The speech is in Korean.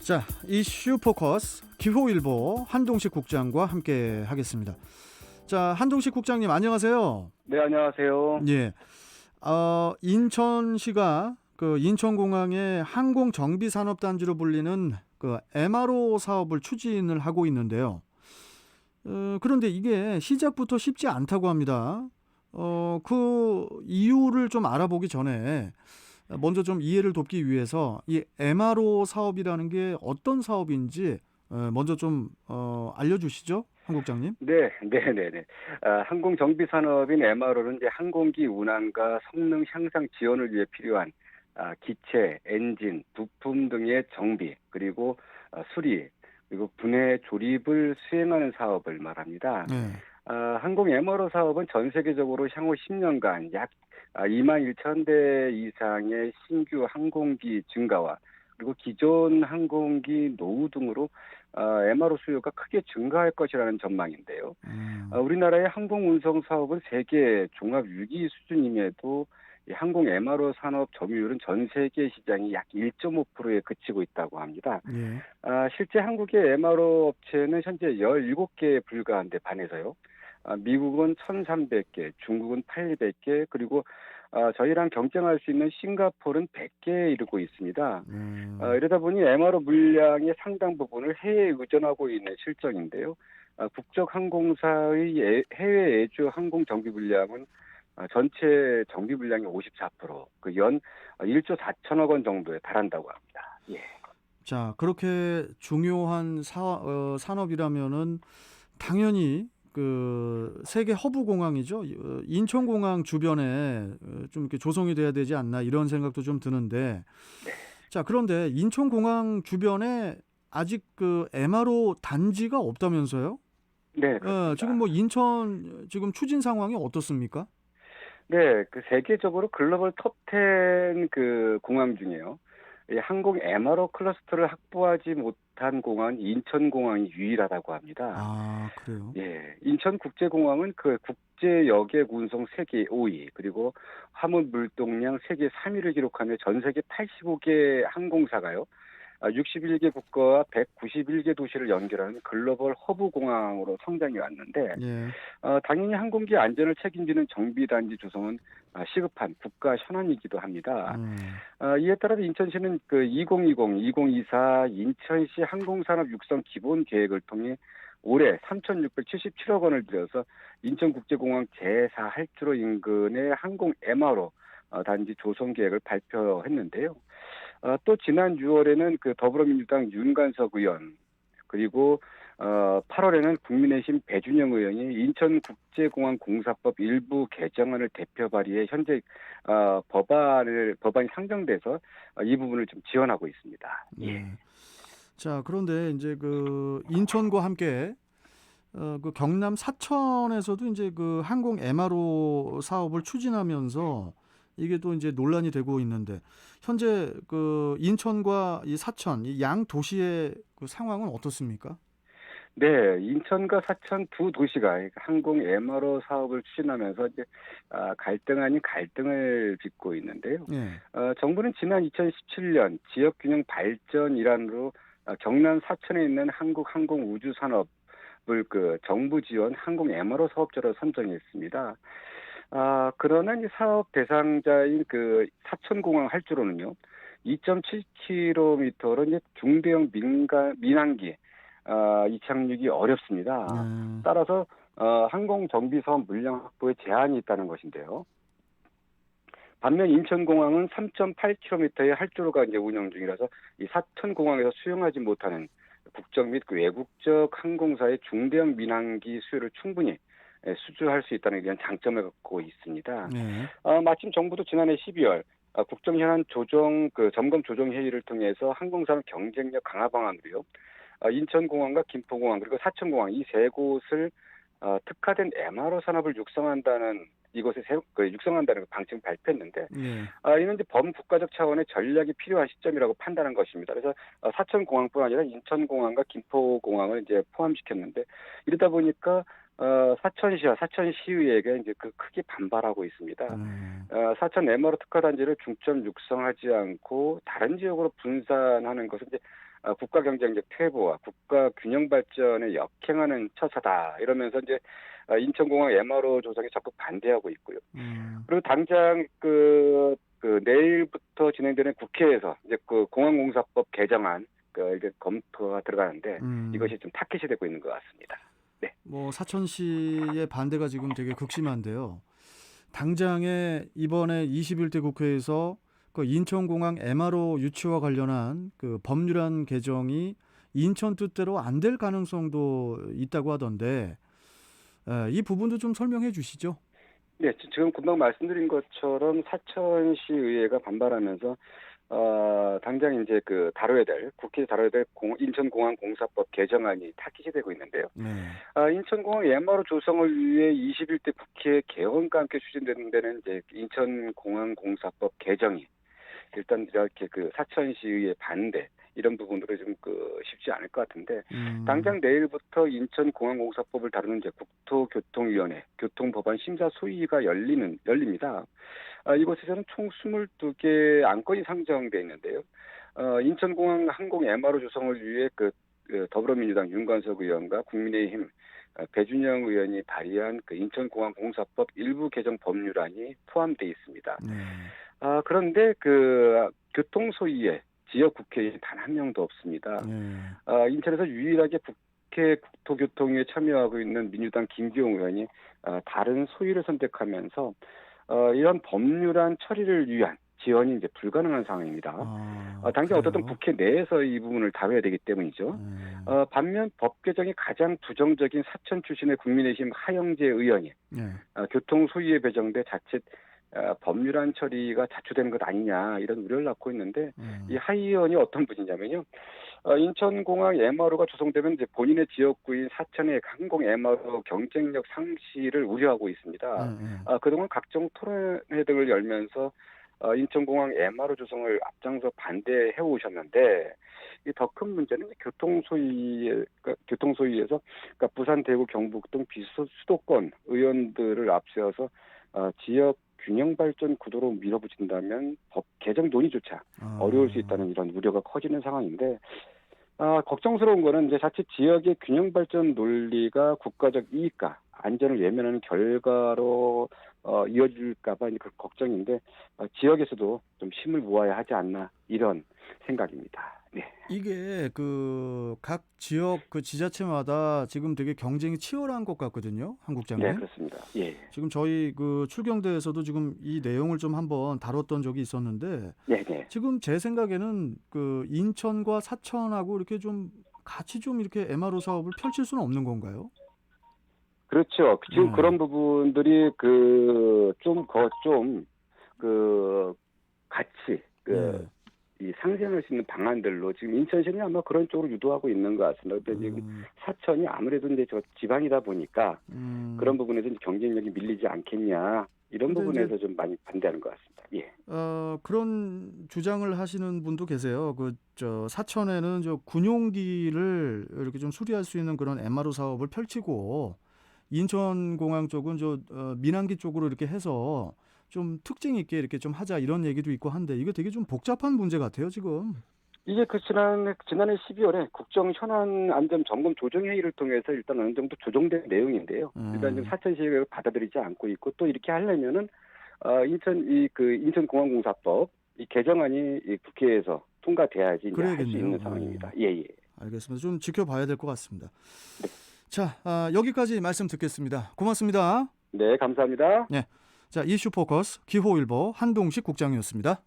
자, 이슈 포커스 기호일보 한동식 국장과 함께 하겠습니다. 자, 한동식 국장님 안녕하세요. 네, 안녕하세요. 예. 어, 인천시가 그 인천공항의 항공 정비 산업 단지로 불리는 그 MRO 사업을 추진을 하고 있는데요. 어, 그런데 이게 시작부터 쉽지 않다고 합니다. 어, 그 이유를 좀 알아보기 전에 먼저 좀 이해를 돕기 위해서 이 MRO 사업이라는 게 어떤 사업인지 어, 먼저 좀 어, 알려주시죠, 한 국장님. 네, 네, 네, 네. 아, 항공 정비 산업인 MRO는 이제 항공기 운항과 성능 향상 지원을 위해 필요한 아, 기체, 엔진, 부품 등의 정비 그리고 아, 수리 그리고 분해 조립을 수행하는 사업을 말합니다. 네. 아, 항공 MRO 사업은 전 세계적으로 향후 10년간 약 2만 1천 대 이상의 신규 항공기 증가와 그리고 기존 항공기 노후 등으로 아, MRO 수요가 크게 증가할 것이라는 전망인데요. 음, 아, 우리나라의 항공 운송 사업은 세계 종합 6위 수준임에도 이 항공 MRO 산업 점유율은 전 세계 시장이 약 1.5%에 그치고 있다고 합니다. 예. 아, 실제 한국의 MRO 업체는 현재 17개에 불과한데 반해서요. 아, 미국은 1,300개, 중국은 800개, 그리고 아, 저희랑 경쟁할 수 있는 싱가포르는 100개에 이르고 있습니다. 음, 아, 이러다 보니 MRO 물량의 상당 부분을 해외에 의존하고 있는 실정인데요. 아, 국적 항공사의 예- 해외 예주 항공 정비 물량은 아, 전체 정비 물량의 54%, 그 연 1조 4천억 원 정도에 달한다고 합니다. 예. 자 그렇게 중요한 사, 어, 산업이라면은 당연히 그 세계 허브 공항이죠. 어, 인천 공항 주변에 어, 좀 이렇게 조성이 돼야 되지 않나 이런 생각도 좀 드는데. 자 그런데 인천 공항 주변에 아직 그 MRO 단지가 없다면서요? 네. 어. 지금 뭐 인천 지금 추진 상황이 어떻습니까? 네, 그 세계적으로 글로벌 톱10 그 공항 중에요. 이 항공 MRO 클러스터를 확보하지 못한 공항은 인천공항이 유일하다고 합니다. 아 그래요. 예, 인천국제공항은 그 국제 여객 운송 세계 5위, 그리고 화물 물동량 세계 3위를 기록하며 전 세계 85개 항공사가요. 61개 국가와 191개 도시를 연결하는 글로벌 허브 공항으로 성장해 왔는데 예. 어, 당연히 항공기 안전을 책임지는 정비단지 조성은 아, 시급한 국가 현안이기도 합니다. 음, 어, 이에 따라서 인천시는 그 2020, 2024 인천시 항공산업 육성 기본 계획을 통해 올해 3,677억 원을 들여서 인천국제공항 제4 할주로 인근의 항공 MRO 어, 단지 조성 계획을 발표했는데요. 어, 또 지난 6월에는 그 더불어민주당 윤관석 의원 그리고 어, 8월에는 국민의힘 배준영 의원이 인천국제공항 공사법 일부 개정안을 대표 발의해 현재 어, 법안을 법안이 상정돼서 어, 이 부분을 좀 지원하고 있습니다. 예. 예. 자, 그런데 이제 그 인천과 함께 어, 그 경남 사천에서도 이제 그 항공 MRO 사업을 추진하면서 이게 또 이제 논란이 되고 있는데 현재 그 인천과 이 사천 이 양 도시의 그 상황은 어떻습니까? 네, 인천과 사천 두 도시가 항공 MRO 사업을 추진하면서 이제 아, 갈등 아닌 갈등을 빚고 있는데요. 예. 어, 정부는 지난 2017년 지역 균형 발전 일환으로 어, 경남 사천에 있는 한국 항공 우주 산업을 그 정부 지원 항공 MRO 사업자로 선정했습니다. 아, 그러나 이 사업 대상자인 그 사천공항 할주로는요, 2.7km로 이제 중대형 민간 민항기 아, 이착륙이 어렵습니다. 음, 따라서 어, 항공 정비 사업 물량 확보에 제한이 있다는 것인데요. 반면 인천공항은 3.8km의 할주로가 이제 운영 중이라서 이 사천공항에서 수용하지 못하는 국적 및그 외국적 항공사의 중대형 민항기 수요를 충분히 예, 수주할 수 있다는 이런 장점을 갖고 있습니다. 예. 어, 마침 정부도 지난해 12월 어, 국정 현안 조정 그 점검 조정 회의를 통해서 항공산업 경쟁력 강화 방안으로요. 어, 인천공항과 김포공항 그리고 사천공항 이 세 곳을 어, 특화된 MRO 산업을 육성한다는 이곳에 세, 그 육성한다는 방침을 발표했는데 예. 아, 이는 이제 범국가적 차원의 전략이 필요한 시점이라고 판단한 것입니다. 그래서 어, 사천공항뿐 아니라 인천공항과 김포공항을 이제 포함시켰는데 이러다 보니까 어, 사천시와 사천시의회가 이제 그 크게 반발하고 있습니다. 음, 어, 사천 MRO 특화 단지를 중점 육성하지 않고 다른 지역으로 분산하는 것은 이제 아, 국가 경쟁력 퇴보와 국가 균형 발전에 역행하는 처사다 이러면서 이제 아, 인천공항 MRO 조성에 적극 반대하고 있고요. 음, 그리고 당장 그, 그 내일부터 진행되는 국회에서 이제 그 공항공사법 개정안 그 이제 검토가 들어가는데 음. 이것이 좀 타켓이 되고 있는 것 같습니다. 뭐 사천시의 반대가 지금 되게 극심한데요. 당장에 이번에 21대 국회에서 그 인천공항 MRO 유치와 관련한 그 법률안 개정이 인천 뜻대로 안 될 가능성도 있다고 하던데 에, 이 부분도 좀 설명해 주시죠. 네, 지- 지금 금방 말씀드린 것처럼 사천시 의회가 반발하면서 어, 당장 이제 그 다뤄야 될 국회에 다뤄야 될 공- 인천공항공사법 개정안이 타깃이 되고 있는데요. 네. 아, 인천공항 MRO 조성을 위해 21대 국회 개원과 함께 추진되는 데는 이제 인천공항공사법 개정이 일단 이렇게 그 사천시의 반대 이런 부분으로 좀 그 쉽지 않을 것 같은데 음, 당장 내일부터 인천공항공사법을 다루는 이제 국토교통위원회 교통법안 심사 소위가 열리는 열립니다. 아, 이곳에서는 총 22개 안건이 상정돼 있는데요. 어, 인천공항 항공 MRO 조성을 위해 그, 그 더불어민주당 윤관석 의원과 국민의힘 어, 배준영 의원이 발의한 그 인천공항 공사법 일부 개정 법률안이 포함돼 있습니다. 네. 아, 그런데 그 교통 소위에 지역 국회의원 단 한 명도 없습니다. 네. 아, 인천에서 유일하게 국회 국토교통위에 참여하고 있는 민주당 김기용 의원이 아, 다른 소위를 선택하면서 어, 이런 법률안 처리를 위한 지원이 이제 불가능한 상황입니다. 아, 어, 당장 그래요? 국회 내에서 이 부분을 다뤄야 되기 때문이죠. 네. 어, 반면 법 개정이 가장 부정적인 사천 출신의 국민의힘 하영재 의원이 네. 어, 교통소위에 배정돼 자칫 어, 법률안 처리가 자초되는 것 아니냐 이런 우려를 낳고 있는데 음. 이하 의원이 어떤 분이냐면요. 어, 인천공항 MRO가 조성되면 이제 본인의 지역구인 사천의 항공 MRO 경쟁력 상실을 우려하고 있습니다. 네, 네. 아, 그동안 각종 토론회 등을 열면서 어, 인천공항 MRO 조성을 앞장서 반대해 오셨는데 이더큰 문제는 이제 교통소위 그러니까 교통소위에서 그러니까 부산, 대구, 경북 등 비수도권 의원들을 앞세워서 어, 지역 균형 발전 구도로 밀어붙인다면 법 개정 논의조차 아. 어려울 수 있다는 이런 우려가 커지는 상황인데 아, 걱정스러운 거는 이제 자칫 지역의 균형 발전 논리가 국가적 이익과 안전을 외면하는 결과로 어, 이어질까봐 이제 그 걱정인데 어, 지역에서도 좀 힘을 모아야 하지 않나 이런 생각입니다. 네, 이게 그 각 지역 그 지자체마다 지금 되게 경쟁이 치열한 것 같거든요, 한국장님. 네 그렇습니다. 예, 지금 저희 그 출경대에서도 지금 이 내용을 좀 한번 다뤘던 적이 있었는데 네, 네. 지금 제 생각에는 그 인천과 사천하고 이렇게 좀 같이 좀 이렇게 MRO 사업을 펼칠 수는 없는 건가요? 그렇죠. 지금 음. 그런 부분들이 그좀더좀그 같이 그 네. 이 상생할 수 있는 방안들로 지금 인천시는 아마 그런 쪽으로 유도하고 있는 것 같습니다. 근데 지금 음, 사천이 아무래도 이제 저 지방이다 보니까 음. 그런 부분에서 경쟁력이 밀리지 않겠냐 이런 부분에서 좀 많이 반대하는 것 같습니다. 예. 어, 그런 주장을 하시는 분도 계세요. 그 저 사천에는 저 군용기를 이렇게 좀 수리할 수 있는 그런 MRO 사업을 펼치고 인천공항 쪽은 저 어, 민항기 쪽으로 이렇게 해서 좀 특징 있게 이렇게 좀 하자 이런 얘기도 있고 한데 이거 되게 좀 복잡한 문제 같아요 지금. 이게 그 지난 지난해 12월에 국정 현안 안전 점검 조정 회의를 통해서 일단 어느 정도 조정된 내용인데요. 음. 일단 지금 사천시가 받아들이지 않고 있고 또 이렇게 하려면은 어, 인천 이 그 인천공항공사법 이 개정안이 이 국회에서 통과돼야지 이제 할 수. 있는 어. 상황입니다. 예, 예. 알겠습니다. 좀 지켜봐야 될 것 같습니다. 자 아, 여기까지 말씀 듣겠습니다. 고맙습니다. 네, 감사합니다. 자 이슈 포커스 기호일보 한동식 국장이었습니다.